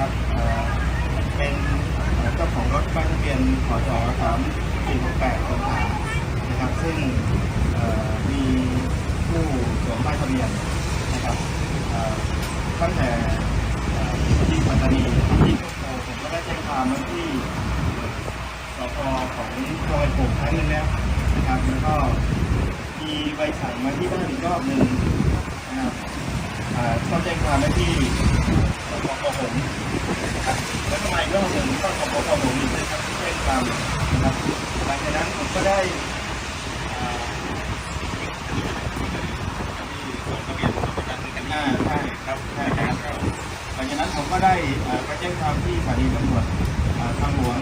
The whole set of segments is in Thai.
ครับเป็นเจ้าของรถป้ายทะเบียนขอจอสามสี่หกแปดสงขลานะครับซึ่งมีผู้สวมป้ายทะเบียนนะครับตั้งแต่ที่ปัตตานีที่ผมก็ได้แจ้งความไว้ที่สพของซอยโป่งครั้งนึ่งแล้วนะครับแล้วก็มีใบสั่งมาที่บ้านอีกรอบหนึ่งนะครับเข้าแจ้งความไว้ที่ สพผมนะครับแล้วก็มาอีกรอบหนึ่งก็สพผมอีกนะครับที่แจ้งความนะครับหลังจากนั้นผมก็ได้อ่าอ่าใช่ครับใช่ครับหลังจากนั้นผมก็ได้อ่อไปแจ้งความที่สถานีตำรวจทางหลวง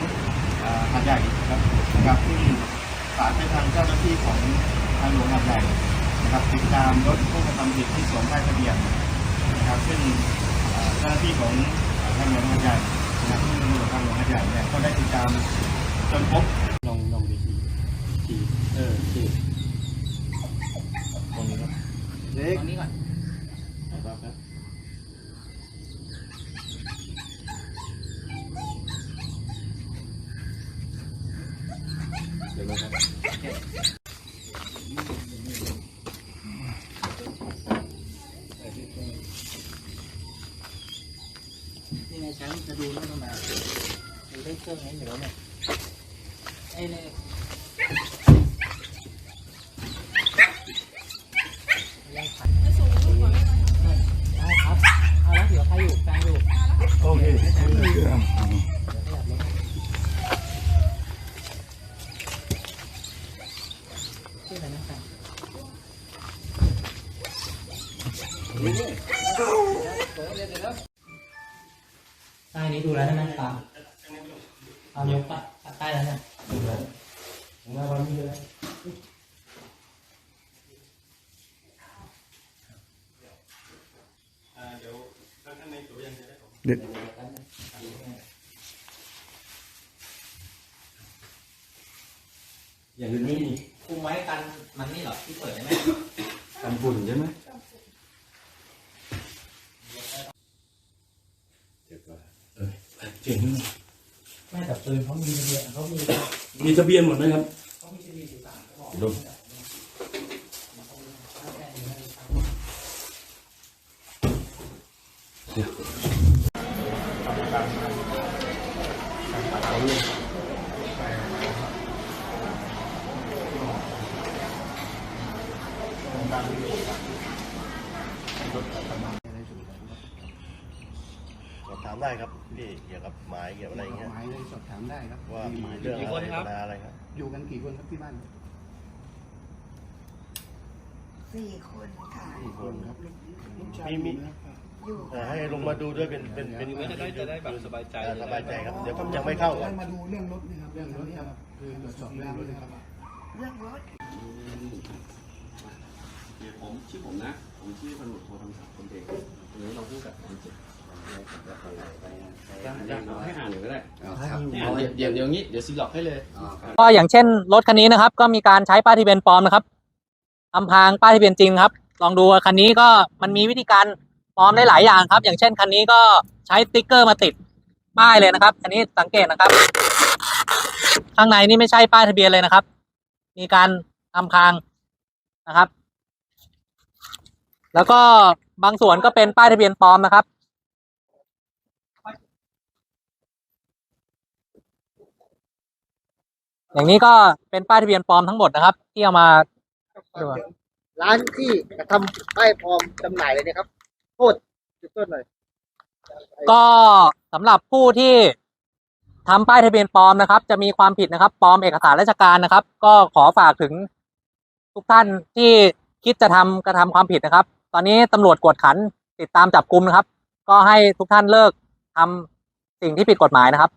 หาดใหญ่ครับนะครับที่ศาลไปทางเจ้าหน้าที่ของทางหลวงหาดใหญ่นะครับติดตามรถผู้กระทำผิดที่สวมป้ายทะเบียนนะครับซึ่ง เจ้าหน้าที่ของอ่าทางหลวงหาดใหญ่นะครับที่ตำรวจทางหลวงหาดใหญ่เนี่ยก็ได้ติดตามจนพบลองลองดีทีทีเออทีตรงนี้ครับเล็กตรงนี้ก่อนครับครับเดี๋ยวนะครับ นี่ไงแชมป์จะดูเรื่องทำไมดูได้เครื่องนี้เหนือเนี่ยไอ้เนี่ยยังขัดได้ครับเอาแล้วเดี๋ยวใครอยู่แฟนอยู่โอเคเดี๋ยว ใต้นี้ดูแล้วใช่ไหมตามตามยกปะใต้แล้วเนี่ยผมว่าวันนี้เลยอย่างอื่นไม่มีคุมไว้กันมันนี่เหรอที่เปิดได้ไหมกันฝุ่นใช่ไหมเดี๋ยวก่อน เออเจ๋งไม่แต่ปืนเขามีทะเบียนเขามีมีทะเบียนหมดไหมครับ เขามีทะเบียนอยู่สามกระบอกดูสอบถาม ได้ครับพี่เกี่ยวกับหมายเกี่ยวกับอะไรเงี้ยหมายเลยสอบถามได้ครับว่ามีหมายเรื่องอะไรปัญหาอะไรครับ อยู่กันกี่คนครับที่บ้านสี่คนค่ะสี่คนครับลูกชายมีมีอยู่เอ่อให้ลงมาดูด้วยเป็นเป็นเป็นจะได้จะได้แบบสบายใจเอ่อสบายใจครับเดี๋ยวผมยังไม่เข้าก่อนมาดูเรื่องรถนะครับเรื่องรถครับคือตรวจสอบเรื่องรถนะครับเรื่องรถเดี๋ยวผมชื่อผมนะ ผมชื่อพันธุ์โททำศักดิ์คนเองวันนี้เราพูดกับคนเจ็บเรา ให้อ่านหน่อยก็ได้ให้อ่านเดี๋ยวเดี๋ยวอย่างนี้เดี๋ยวซีล็อกให้เลยก็อย่างเช่นรถคันนี้นะครับ ก็มีการใช้ป้ายทะเบียนปลอมนะครับอำพรางป้ายทะเบียนจริงครับ ลองดูคันนี้ก็มันมีวิธีการปลอมได้หลายอย่างครับ อย่างเช่นคันนี้ก็ใช้สติ๊กเกอร์มาติดป้ายเลยนะครับ อันนี้สังเกตนะครับ ข้างในนี่ไม่ใช่ป้ายทะเบียนเลยนะครับ มีการอำพรางนะครับ แล้วก็บางส่วนก็เป็นป้ายทะเบียนปลอมนะครับ อย่างนี้ก็เป็นป้ายทะเบียนปลอมทั้งหมดนะครับ ที่เอามา ดูร้านที่กระทำป้ายปลอมจำหน่ายเลยนะครับ โทษจุดต้นหน่อยก็สำหรับผู้ที่ทำป้ายทะเบียนปลอมนะครับ จะมีความผิดนะครับปลอมเอกสารราชการนะครับ ก็ขอฝากถึงทุกท่านที่คิดจะทำกระทำความผิดนะครับ ตอนนี้ตำรวจกวดขันติดตามจับกลุ่มนะครับ ก็ให้ทุกท่านเลิกทำสิ่งที่ผิดกฎหมายนะครับ